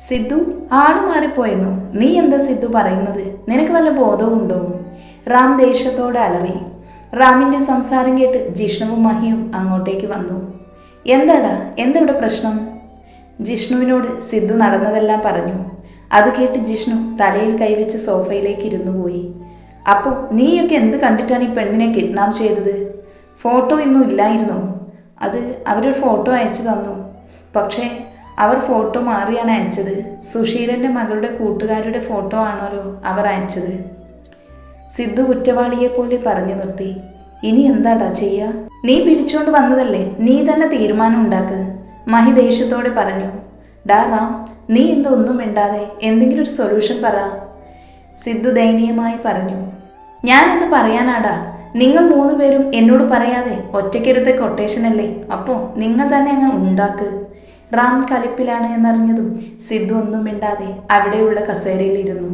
സിദ്ധു ആൾ മാറിപ്പോയെന്നു? നീ എന്താ സിദ്ധു പറയുന്നത്? നിനക്ക് വല്ല ബോധവുമുണ്ടോ? റാം ദേഷ്യത്തോടെ അലറി. റാമിന്റെ സംസാരം കേട്ട് ജിഷ്ണുവും മഹിയും അങ്ങോട്ടേക്ക് വന്നു. എന്താടാ? എന്തിവിടെ പ്രശ്നം? ജിഷ്ണുവിനോട് സിദ്ധു നടന്നതെല്ലാം പറഞ്ഞു. അത് കേട്ട് ജിഷ്ണു തലയിൽ കൈവച്ച് സോഫയിലേക്ക് ഇരുന്നു പോയി. അപ്പോൾ നീയൊക്കെ എന്ത് കണ്ടിട്ടാണ് ഈ പെണ്ണിനെ കിഡ്നാപ്പ് ചെയ്തത്? ഫോട്ടോ ഇന്നും ഇല്ലായിരുന്നോ? അത് അവരൊരു ഫോട്ടോ അയച്ചു തന്നു. പക്ഷേ അവർ ഫോട്ടോ മാറിയാണ് അയച്ചത്. സുശീലന്റെ മകളുടെ കൂട്ടുകാരുടെ ഫോട്ടോ ആണല്ലോ അവർ അയച്ചത്. സിദ്ധു കുറ്റവാളിയെ പോലെ പറഞ്ഞു നിർത്തി. ഇനി എന്താടാ ചെയ്യുക നീ പിടിച്ചോണ്ട് വന്നതല്ലേ? നീ തന്നെ തീരുമാനം ഉണ്ടാക്ക്. മഹി ദേഷ്യത്തോടെ പറഞ്ഞു. ഡാ റാം നീ എന്താ ഒന്നും മിണ്ടാതെ എന്തെങ്കിലും ഒരു സൊല്യൂഷൻ പറ. സിദ്ധു ദയനീയമായി പറഞ്ഞു. ഞാൻ എന്ത് പറയാനാടാ? നിങ്ങൾ മൂന്ന് പേരും എന്നോട് പറയാതെ ഒറ്റയ്ക്കെടുത്ത കൊട്ടേഷൻ അല്ലേ? അപ്പോൾ നിങ്ങൾ തന്നെ അങ്ങ് ഉണ്ടാക്ക്. റാം കലിപ്പിലാണ് എന്നറിഞ്ഞതും സിദ്ധു ഒന്നും മിണ്ടാതെ അവിടെയുള്ള കസേരയിലിരുന്നു.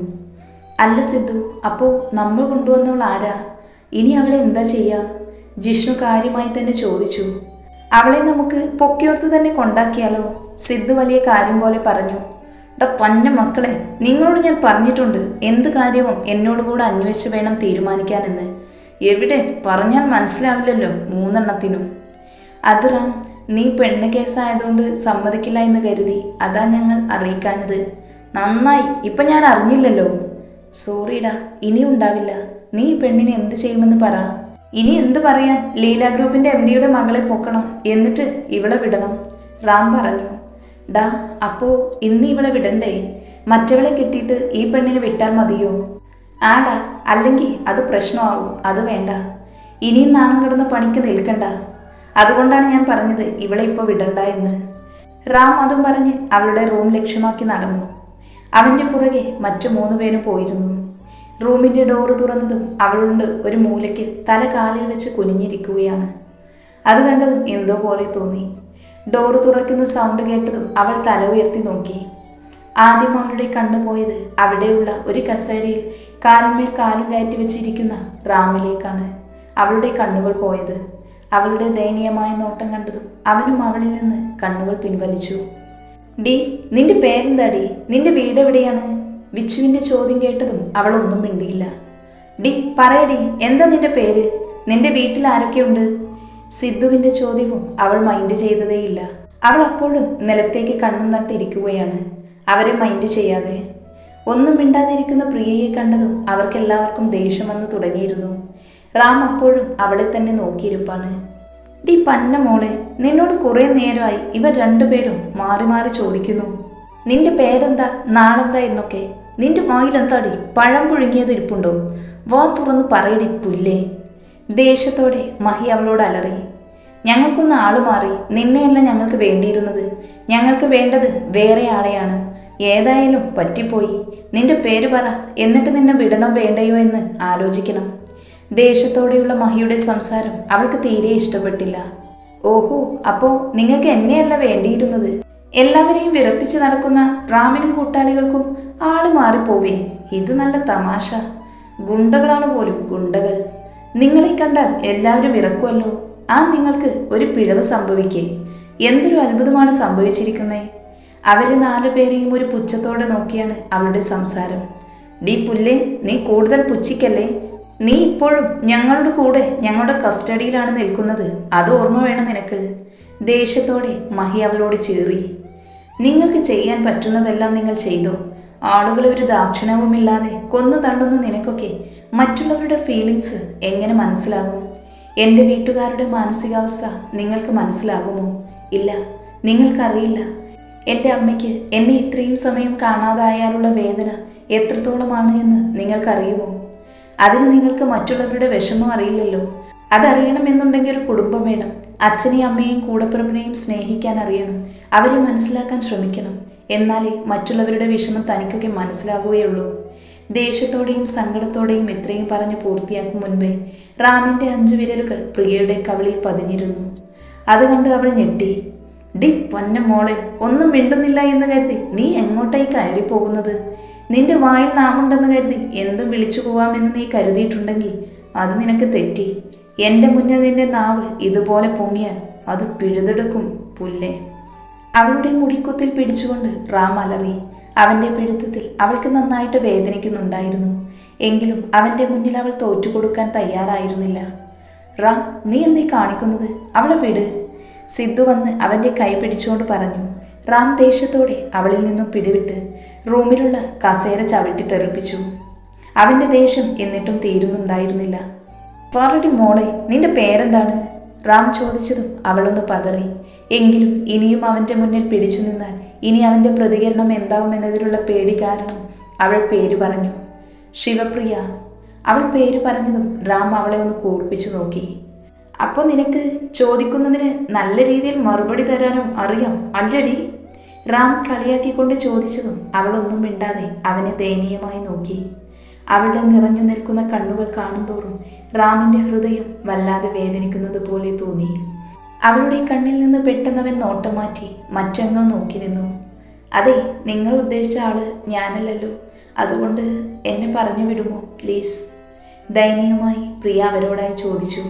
അല്ല സിദ്ധു അപ്പോൾ നമ്മൾ കൊണ്ടുവന്നവൾ ആരാ? ഇനി അവളെ എന്താ ചെയ്യുക ജിഷ്ണു കാര്യമായി തന്നെ ചോദിച്ചു. അവളെ നമുക്ക് പൊക്കിയോർത്ത് തന്നെ കൊണ്ടാക്കിയാലോ? സിദ്ധു വലിയ കാര്യം പോലെ പറഞ്ഞു. ഡാ പഞ്ഞ മക്കളെ നിങ്ങളോട് ഞാൻ പറഞ്ഞിട്ടുണ്ട്. എന്ത് കാര്യവും എന്നോട് കൂടെ അന്വേഷിച്ച് വേണം തീരുമാനിക്കാനെന്ന്. എവിടെ? പറഞ്ഞാൽ മനസ്സിലാവില്ലല്ലോ മൂന്നെണ്ണത്തിനും. അത് റാം നീ പെണ്ണ് കേസായതുകൊണ്ട് സമ്മതിക്കില്ല എന്ന് കരുതി അതാ ഞങ്ങൾ അറിയിക്കാഞ്ഞത്. നന്നായി. ഇപ്പം ഞാൻ അറിഞ്ഞില്ലല്ലോ. സോറിടാ ഇനി ഉണ്ടാവില്ല. നീ പെണ്ണിനെ എന്ത് ചെയ്യുമെന്ന് പറ. ഇനി എന്ത് പറയാൻ ലീല ഗ്രൂപ്പിന്റെ എം ഡിയുടെ മകളെ പൊക്കണം എന്നിട്ട് ഇവളെ വിടണം. റാം പറഞ്ഞു. ഡാ അപ്പോ ഇന്ന് ഇവളെ വിടണ്ടേ? മറ്റവളെ കിട്ടിയിട്ട് ഈ പെണ്ണിനെ വിട്ടാൽ മതിയോ? ആടാ അല്ലെങ്കിൽ അത് പ്രശ്നമാവും അത് വേണ്ട. ഇനിയും നാണം കിടന്ന പണിക്ക് നിൽക്കണ്ട. അതുകൊണ്ടാണ് ഞാൻ പറഞ്ഞത് ഇവളെ ഇപ്പോൾ വിടണ്ട എന്ന്. റാം അതും പറഞ്ഞ് അവളുടെ റൂം ലക്ഷ്യമാക്കി നടന്നു. അവന്റെ പുറകെ മറ്റു മൂന്ന് പേരും പോയിരുന്നു. റൂമിന്റെ ഡോറ് തുറന്നതും അവളുണ്ട് ഒരു മൂലയ്ക്ക് തല കാലിൽ വെച്ച് കുനിഞ്ഞിരിക്കുകയാണ്. അത് കണ്ടതും എന്തോ പോലെ തോന്നി. ഡോറ് തുറക്കുന്ന സൗണ്ട് കേട്ടതും അവൾ തല ഉയർത്തി നോക്കി. ആദ്യം അവളുടെ കണ്ണുപോയത് അവിടെയുള്ള ഒരു കസേരയിൽ കാലിന്മേൽ കാലും കയറ്റി വെച്ചിരിക്കുന്ന റാമിലേക്കാണ് അവളുടെ കണ്ണുകൾ പോയത്. അവളുടെ ദയനീയമായ നോട്ടം കണ്ടതും അവനും അവളിൽ നിന്ന് കണ്ണുകൾ പിൻവലിച്ചു. ഡി നിന്റെ പേരെന്താടി? നിന്റെ വീട് എവിടെയാണ്? വിച്ചുവിന്റെ ചോദ്യം കേട്ടതും അവൾ ഒന്നും മിണ്ടിയില്ല. ഡി പറയടി എന്താ നിന്റെ പേര്? നിന്റെ വീട്ടിൽ ആരൊക്കെയുണ്ട്? സിദ്ധുവിന്റെ ചോദ്യവും അവൾ മൈൻഡ് ചെയ്തതേയില്ല. അവൾ അപ്പോഴും നിലത്തേക്ക് കണ്ണും നട്ടിരിക്കുകയാണ്. അവരെ മൈൻഡ് ചെയ്യാതെ. ഒന്നും മിണ്ടാതിരിക്കുന്ന പ്രിയയെ കണ്ടതും അവർക്കെല്ലാവർക്കും ദേഷ്യം വന്നു തുടങ്ങിയിരുന്നു. റാം അപ്പോഴും അവളെ തന്നെ നോക്കിയിരിപ്പാണ്. ഡി പന്ന മോളെ നിന്നോട് കുറെ നേരമായി ഇവർ രണ്ടുപേരും മാറി മാറി ചോദിക്കുന്നു. നിന്റെ പേരെന്താ നാളെന്താ എന്നൊക്കെ. നിന്റെ വായിലെന്താടി പഴം പുഴുങ്ങിയത് ഇരിപ്പുണ്ടോ? വാ തുറന്ന് പറയടി പുല്ലേ. ദേഷ്യത്തോടെ മഹി അവളോട് അലറി. ഞങ്ങൾക്കൊന്ന് ആൾ മാറി നിന്നെയല്ല ഞങ്ങൾക്ക് വേണ്ടിയിരുന്നത്. ഞങ്ങൾക്ക് വേണ്ടത് വേറെ ആളെയാണ്. ഏതായാലും പറ്റിപ്പോയി. നിന്റെ പേര് പറ എന്നിട്ട് നിന്നെ വിടണോ വേണ്ടയോ എന്ന് ആലോചിക്കണം. ദേഷ്യത്തോടെയുള്ള മഹിയുടെ സംസാരം അവൾക്ക് തീരെ ഇഷ്ടപ്പെട്ടില്ല. ഓഹോ അപ്പോ നിങ്ങൾക്ക് എന്നെയല്ല വേണ്ടിയിരുന്നത്? എല്ലാവരെയും വിറപ്പിച്ച് നടക്കുന്ന റാമിനും കൂട്ടാളികൾക്കും ആൾ മാറിപ്പോവേ. ഇത് നല്ല തമാശ. ഗുണ്ടകളാണ് പോലും ഗുണ്ടകൾ. നിങ്ങളെ കണ്ടാൽ എല്ലാവരും വിറക്കുമല്ലോ ആ നിങ്ങൾക്ക് ഒരു പിഴവ് സംഭവിക്കേ. എന്തൊരു അത്ഭുതമാണ് സംഭവിച്ചിരിക്കുന്നേ. അവരെ നാലുപേരെയും ഒരു പുച്ഛത്തോടെ നോക്കിയാണ് അവളുടെ സംസാരം. ഡി പുല്ലേ നീ കൂടുതൽ പുച്ഛിക്കല്ലേ? നീ ഇപ്പോഴും ഞങ്ങളുടെ കൂടെ ഞങ്ങളുടെ കസ്റ്റഡിയിലാണ് നിൽക്കുന്നത്. അത് ഓർമ്മ വേണം നിനക്ക്. ദേഷ്യത്തോടെ മഹി അവളോട് ചീറി. നിങ്ങൾക്ക് ചെയ്യാൻ പറ്റുന്നതെല്ലാം നിങ്ങൾ ചെയ്തു? ആളുകളെ ഒരു ദാക്ഷിണവുമില്ലാതെ കൊന്നു തള്ളുന്ന നിനക്കൊക്കെ മറ്റുള്ളവരുടെ ഫീലിങ്സ് എങ്ങനെ മനസ്സിലാകും? എന്റെ വീട്ടുകാരുടെ മാനസികാവസ്ഥ നിങ്ങൾക്ക് മനസ്സിലാകുമോ? ഇല്ല നിങ്ങൾക്കറിയില്ല. എന്റെ അമ്മയ്ക്ക് എന്നെ ഇത്രയും സമയം കാണാതായാലുള്ള വേദന എത്രത്തോളമാണ് എന്ന് നിങ്ങൾക്കറിയുമോ? അതിന് നിങ്ങൾക്ക് മറ്റുള്ളവരുടെ വിഷമം അറിയില്ലല്ലോ. അതറിയണമെന്നുണ്ടെങ്കിൽ ഒരു കുടുംബം വേണം. അച്ഛനെയും അമ്മയെയും കൂടപ്പിറപ്പിനെയും സ്നേഹിക്കാൻ അറിയണം. അവരെ മനസ്സിലാക്കാൻ ശ്രമിക്കണം. എന്നാലേ മറ്റുള്ളവരുടെ വിഷമം തനിക്കൊക്കെ മനസ്സിലാവുകയുള്ളൂ. ദേഷ്യത്തോടെയും സങ്കടത്തോടെയും ഇത്രയും പറഞ്ഞു പൂർത്തിയാക്കും മുൻപേ റാമിന്റെ അഞ്ചു വിരലുകൾ പ്രിയയുടെ കവിളിൽ പതിഞ്ഞിരുന്നു. അത് കണ്ട് അവൾ ഞെട്ടി. ഡി പൊന്ന മോളെ ഒന്നും മിണ്ടുന്നില്ല എന്ന് കരുതി നീ എങ്ങോട്ടായി കയറി പോകുന്നത് നിന്റെ വായിൽ നാമുണ്ടെന്ന് കരുതി എന്തും വിളിച്ചു പോവാമെന്ന് നീ കരുതിയിട്ടുണ്ടെങ്കിൽ അത് നിനക്ക് തെറ്റി. എന്റെ മുന്നിൽ നിന്റെ നാവ് ഇതുപോലെ പൊങ്ങിയാൽ അത് പിഴുതെടുക്കും പുല്ലേ. അവളുടെ മുടിക്കുത്തിൽ പിടിച്ചുകൊണ്ട് റാം അലറി. അവന്റെ പിടുത്തത്തിൽ അവൾക്ക് നന്നായിട്ട് വേദനിക്കുന്നുണ്ടായിരുന്നു. എങ്കിലും അവന്റെ മുന്നിൽ അവൾ തോറ്റുകൊടുക്കാൻ തയ്യാറായിരുന്നില്ല. റാം നീ എന്തേ കാണിക്കുന്നത്? അവളെ വിട്. സിദ്ധു വന്ന് അവന്റെ കൈ പിടിച്ചുകൊണ്ട് പറഞ്ഞു. റാം ദേഷ്യത്തോടെ അവളിൽ നിന്നും പിടിവിട്ട് റൂമിലുള്ള കസേര ചവിട്ടി തെറിപ്പിച്ചു. അവന്റെ ദേഷ്യം എന്നിട്ടും തീരുന്നുണ്ടായിരുന്നില്ല. വാറടി മോളെ നിന്റെ പേരെന്താണ്? റാം ചോദിച്ചതും അവളൊന്ന് പതറി. എങ്കിലും ഇനിയും അവന്റെ മുന്നിൽ പിടിച്ചു നിന്നാൽ ഇനി അവന്റെ പ്രതികരണം എന്താകുമെന്നതിലുള്ള പേടി കാരണം അവൾ പേര് പറഞ്ഞു. ശിവപ്രിയ. അവൾ പേര് പറഞ്ഞതും റാം അവളെ ഒന്ന് കൂർപ്പിച്ചു നോക്കി. അപ്പോൾ നിനക്ക് ചോദിക്കുന്നതിന് നല്ല രീതിയിൽ മറുപടി തരാനും അറിയാം അല്ലടി. റാം കളിയാക്കിക്കൊണ്ട് ചോദിച്ചതും അവളൊന്നും മിണ്ടാതെ അവനെ ദയനീയമായി നോക്കി. അവളുടെ നിറഞ്ഞു നിൽക്കുന്ന കണ്ണുകൾ കാണുന്തോറും റാമിന്റെ ഹൃദയം വല്ലാതെ വേദനിക്കുന്നത് പോലെ തോന്നി. അവളുടെ കണ്ണിൽ നിന്ന് പെട്ടെന്നവൻ നോട്ടം മാറ്റി മറ്റെങ്ങോ നോക്കി നിന്നു. അതെ നിങ്ങൾ ഉദ്ദേശിച്ച ആൾ ഞാനല്ലല്ലോ. അതുകൊണ്ട് എന്നെ പറഞ്ഞു വിടുമോ പ്ലീസ്? ദയനീയമായി പ്രിയ അവരോടായി ചോദിച്ചു.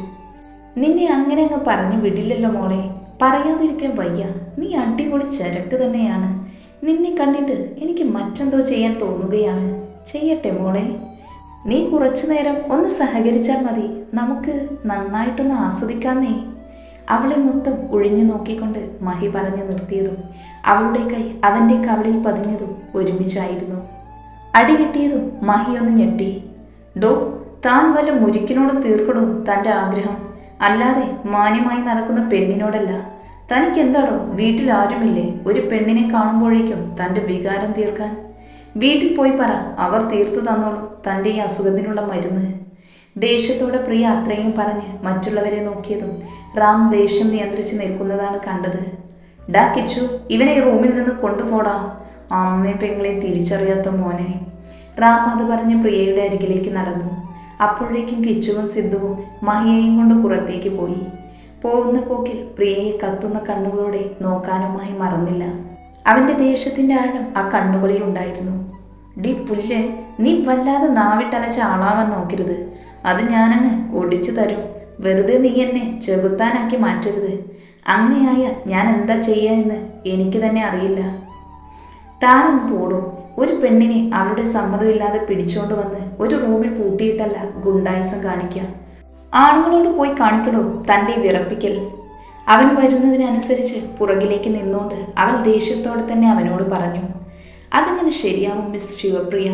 നിന്നെ അങ്ങനെ അങ്ങ് പറഞ്ഞു വിടില്ലല്ലോ മോളെ. പറയാതിരിക്കാൻ വയ്യ. നീ അടിപൊളി ചരക്ക് തന്നെയാണ്. നിന്നെ കണ്ടിട്ട് എനിക്ക് മറ്റെന്തോ ചെയ്യാൻ തോന്നുകയാണ്. ചെയ്യട്ടെ മോളെ. നീ കുറച്ചു നേരം ഒന്ന് സഹകരിച്ചാൽ മതി. നമുക്ക് നന്നായിട്ടൊന്ന് ആസ്വദിക്കാന്നേ. അവളെ മൊത്തം ഒഴിഞ്ഞു നോക്കിക്കൊണ്ട് മഹി പറഞ്ഞു നിർത്തിയതും അവളുടെ കൈ അവന്റെ കവളിൽ പതിഞ്ഞതും ഒരുമിച്ചായിരുന്നു. അടി കിട്ടിയതും മഹി ഒന്ന് ഞെട്ടി. ഡോ താൻ വല്ല മുരിക്കിനോട് തീർക്കണോ തന്റെ ആഗ്രഹം? അല്ലാതെ മാന്യമായി നടക്കുന്ന പെണ്ണിനോടല്ല. തനിക്ക് വീട്ടിൽ ആരുമില്ലേ? ഒരു പെണ്ണിനെ കാണുമ്പോഴേക്കും തന്റെ വികാരം തീർക്കാൻ. വീട്ടിൽ പോയി പറ അവർ തീർത്തു തന്നോളും തന്റെ ഈ അസുഖത്തിനുള്ള മരുന്ന്. ദേഷ്യത്തോടെ പ്രിയ അത്രയും പറഞ്ഞ് മറ്റുള്ളവരെ നോക്കിയതും റാം ദേഷ്യം നിയന്ത്രിച്ച് നിൽക്കുന്നതാണ് കണ്ടത്. ഡാ കിച്ചു ഇവനെ ഈ റൂമിൽ നിന്ന് കൊണ്ടുപോടാ. അമ്മയും പെങ്ങളെയും തിരിച്ചറിയാത്ത മോനെ. റാം അത് പറഞ്ഞ് പ്രിയയുടെ അരികിലേക്ക് നടന്നു. അപ്പോഴേക്കും കിച്ചുവും സിദ്ധുവും മഹിയയും കൊണ്ട് പുറത്തേക്ക് പോയി. പോകുന്ന പോക്കിൽ പ്രിയയെ കത്തുന്ന കണ്ണുകളോടെ നോക്കാനുമായി മറന്നില്ല. അവന്റെ ദേഷ്യത്തിന്റെ ആഴം ആ കണ്ണുകളിൽ ഉണ്ടായിരുന്നു. ഡി പുല്ല് നീ വല്ലാതെ നാവിട്ടലച്ച ആളാവാൻ നോക്കരുത്. അത് ഞാനങ്ങ് ഒടിച്ചു തരും. വെറുതെ നീ എന്നെ ചെകുത്താനാക്കി മാറ്റരുത്. അങ്ങനെയായാൽ ഞാൻ എന്താ ചെയ്യുക എന്ന് എനിക്ക് തന്നെ അറിയില്ല. താനൊന്ന് പോടൂ. ഒരു പെണ്ണിനെ അവളുടെ സമ്മതമില്ലാതെ പിടിച്ചോണ്ട് വന്ന് ഒരു റൂമിൽ പൂട്ടിയിട്ടല്ല ഗുണ്ടായുസം കാണിക്കുക ആണുങ്ങളോട് പോയി കാണിക്കണോ തന്റെ വിറപ്പിക്കൽ? അവൻ വരുന്നതിനനുസരിച്ച് പുറകിലേക്ക് നിന്നുകൊണ്ട് അവൾ ദേഷ്യത്തോടെ തന്നെ അവനോട് പറഞ്ഞു അതങ്ങനെ ശരിയാവും മിസ് ശിവപ്രിയ?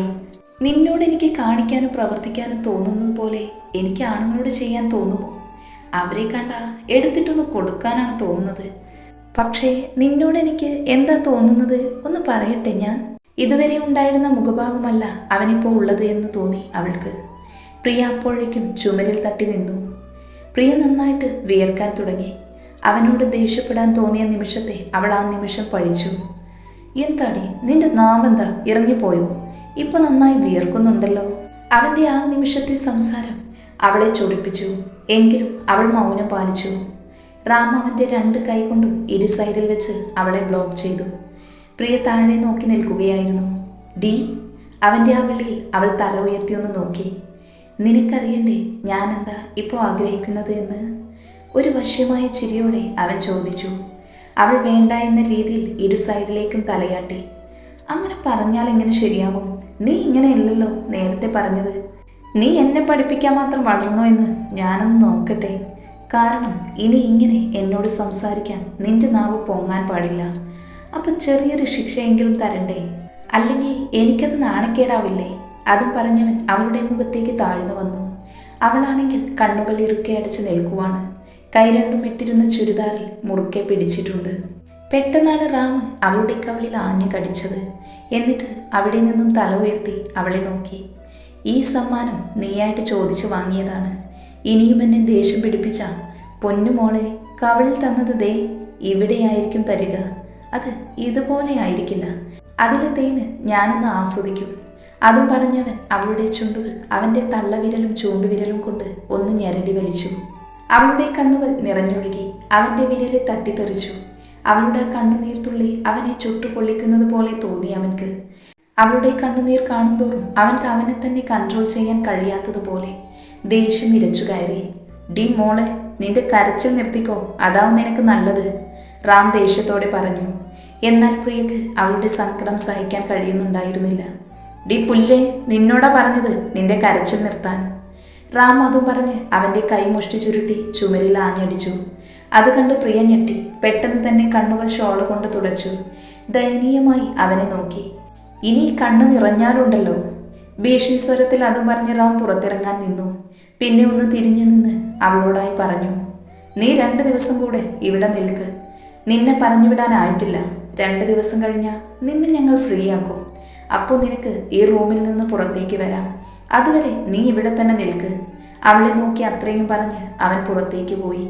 നിന്നോട് എനിക്ക് കാണിക്കാനും പ്രവർത്തിക്കാനും തോന്നുന്നത് പോലെ എനിക്ക് ആണുങ്ങളോട് ചെയ്യാൻ തോന്നുമോ? അവരെ കണ്ട എടുത്തിട്ടൊന്ന് കൊടുക്കാനാണ് തോന്നുന്നത്. പക്ഷേ നിന്നോട് എനിക്ക് എന്താ തോന്നുന്നത്? ഒന്ന് പറയട്ടെ ഞാൻ. ഇതുവരെ ഉണ്ടായിരുന്ന മുഖഭാവമല്ല അവനിപ്പോൾ ഉള്ളത് എന്ന് തോന്നി അവൾക്ക്. പ്രിയ അപ്പോഴേക്കും ചുമരിൽ തട്ടി നിന്നു. പ്രിയ നന്നായിട്ട് വിയർക്കാൻ തുടങ്ങി. അവനോട് ദേഷ്യപ്പെടാൻ തോന്നിയ നിമിഷത്തെ അവൾ ആ നിമിഷം പഴിച്ചു. എന്താടി? നിന്റെ നാമെന്താ? ഇറങ്ങിപ്പോയോ? ഇപ്പൊ നന്നായി വിയർക്കുന്നുണ്ടല്ലോ. അവന്റെ ആ നിമിഷത്തെ സംസാരം അവളെ ചൊടിപ്പിച്ചു. എങ്കിലും അവൾ മൗനം പാലിച്ചു. റാം അവന്റെ രണ്ട് കൈകൊണ്ടും ഇരു സൈഡിൽ വെച്ച് അവളെ ബ്ലോക്ക് ചെയ്തു. പ്രിയ താഴെ നോക്കി നിൽക്കുകയായിരുന്നു. ഡി അവന്റെ ആ വിളിയിൽ അവൾ തല ഉയർത്തിയൊന്ന് നോക്കി. നിനക്കറിയണ്ടേ ഞാനെന്താ ഇപ്പോൾ ആഗ്രഹിക്കുന്നത് എന്ന്? ഒരു വശ്യമായ ചിരിയോടെ അവൻ ചോദിച്ചു. അവൾ വേണ്ട എന്ന രീതിയിൽ ഇരു സൈഡിലേക്കും തലയാട്ടി. അങ്ങനെ പറഞ്ഞാൽ എങ്ങനെ ശരിയാവും? നീ ഇങ്ങനെ ഇല്ലല്ലോ നേരത്തെ പറഞ്ഞത്. നീ എന്നെ പഠിപ്പിക്കാൻ മാത്രം വളർന്നോ എന്ന് ഞാനൊന്ന് നോക്കട്ടെ. കാരണം ഇനി ഇങ്ങനെ എന്നോട് സംസാരിക്കാൻ നിന്റെ നാവ് പൊങ്ങാൻ പാടില്ല. അപ്പം ചെറിയൊരു ശിക്ഷയെങ്കിലും തരണ്ടേ? അല്ലെങ്കിൽ എനിക്കത് നാണക്കേടാവില്ലേ? അതും പറഞ്ഞവൻ അവളുടെ മുഖത്തേക്ക് താഴ്ന്നു വന്നു. അവളാണെങ്കിൽ കണ്ണുകൾ ഇറുക്കെ അടച്ച് നിൽക്കുവാണ്. കൈ രണ്ടും ഇട്ടിരുന്ന ചുരിദാറിൽ മുറുക്കെ പിടിച്ചിട്ടുണ്ട്. പെട്ടെന്നാണ് റാം അവളുടെ കവളിൽ ആഞ്ഞു കടിച്ചത്. എന്നിട്ട് അവിടെ നിന്നും തല ഉയർത്തി അവളെ നോക്കി. ഈ സമ്മാനം നീയായിട്ട് ചോദിച്ചു വാങ്ങിയതാണ്. ഇനിയും എന്നെ ദേഷ്യം പിടിപ്പിച്ച പൊന്നുമോളെ കവളിൽ തന്നത് ദേ ഇവിടെയായിരിക്കും തരിക. അത് ഇതുപോലെ ആയിരിക്കില്ല. അതിലെ തേന് ഞാനൊന്ന് ആസ്വദിക്കും. അതും പറഞ്ഞവൻ അവളുടെ ചുണ്ടുകൾ അവന്റെ തള്ളവിരലും ചൂണ്ടുവിരലും കൊണ്ട് ഒന്ന് ഞെരടി വലിച്ചു. അവളുടെ കണ്ണുകൾ നിറഞ്ഞൊഴുകി അവന്റെ വിരലെ തട്ടിത്തെറിച്ചു. അവളുടെ കണ്ണുനീർത്തുള്ളി അവനെ ചുട്ടുപൊള്ളിക്കുന്നത് പോലെ തോന്നി അവൻക്ക്. അവളുടെ കണ്ണുനീർ കാണുന്തോറും അവൻക്ക് അവനെ തന്നെ കൺട്രോൾ ചെയ്യാൻ കഴിയാത്തതുപോലെ ദേഷ്യം ഇരച്ചു കയറി. ഡി മോളെ നിന്റെ കരച്ചിൽ നിർത്തിക്കോ. അതാവും നിനക്ക് നല്ലത്. റാം ദേഷ്യത്തോടെ പറഞ്ഞു എന്നാൽ പ്രിയക്ക് അവളുടെ സങ്കടം സഹിക്കാൻ കഴിയുന്നുണ്ടായിരുന്നില്ല. ഡി പുല്ലേ നിന്നോടാ പറഞ്ഞത് നിന്റെ കരച്ചിൽ നിർത്താൻ. റാം അതും പറഞ്ഞ് അവന്റെ കൈ മുഷ്ടി ചുരുട്ടി ചുമരിൽ ആഞ്ഞടിച്ചു. അത് കണ്ട് പ്രിയ ഞെട്ടി പെട്ടെന്ന് തന്നെ കണ്ണുകൾ ഷോൾ കൊണ്ട് തുടച്ചു. ദയനീയമായി അവനെ നോക്കി. ഇനി കണ്ണു നിറഞ്ഞാലുണ്ടല്ലോ. ഭീഷണി സ്വരത്തിൽ അതും പറഞ്ഞ് റാം പുറത്തിറങ്ങാൻ നിന്നു. പിന്നെ ഒന്ന് തിരിഞ്ഞു നിന്ന് അവളോടായി പറഞ്ഞു നീ രണ്ട് ദിവസം കൂടെ ഇവിടെ നിൽക്ക്. നിന്നെ പറഞ്ഞുവിടാനായിട്ടില്ല. രണ്ട് ദിവസം കഴിഞ്ഞാൽ നിന്നെ ഞങ്ങൾ ഫ്രീ ആക്കും അപ്പോൾ നിനക്ക് ഈ റൂമിൽ നിന്ന് പുറത്തേക്ക് വരാം. അതുവരെ നീ ഇവിടെ തന്നെ നിൽക്ക്. അവളെ നോക്കി അത്രയും പറഞ്ഞ് അവൻ പുറത്തേക്ക് പോയി.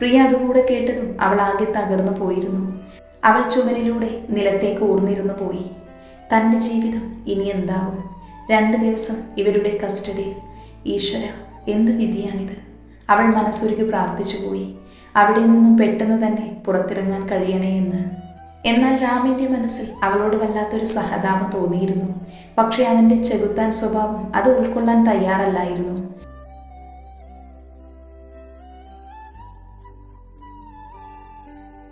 പ്രിയ അതുകൂടെ കേട്ടതും അവൾ ആകെ തകർന്നു പോയിരുന്നു. അവൾ ചുമരിലൂടെ നിലത്തേക്ക് ഊർന്നിരുന്നു പോയി. തന്റെ ജീവിതം ഇനി എന്താകും? രണ്ട് ദിവസം ഇവരുടെ കസ്റ്റഡിയിൽ. ഈശ്വര എന്ത് വിധിയാണിത്? അവൾ മനസ്സൊരുക്കി പ്രാർത്ഥിച്ചു പോയി അവിടെ നിന്നും പെട്ടെന്ന് തന്നെ പുറത്തിറങ്ങാൻ കഴിയണേ എന്ന്. എന്നാൽ രാമിന്റെ മനസ്സിൽ അവളോട് വല്ലാത്തൊരു സഹതാപം തോന്നിയിരുന്നു. പക്ഷേ അവന്റെ ചെകുത്താൻ സ്വഭാവം അത് ഉൾക്കൊള്ളാൻ തയ്യാറല്ലായിരുന്നു.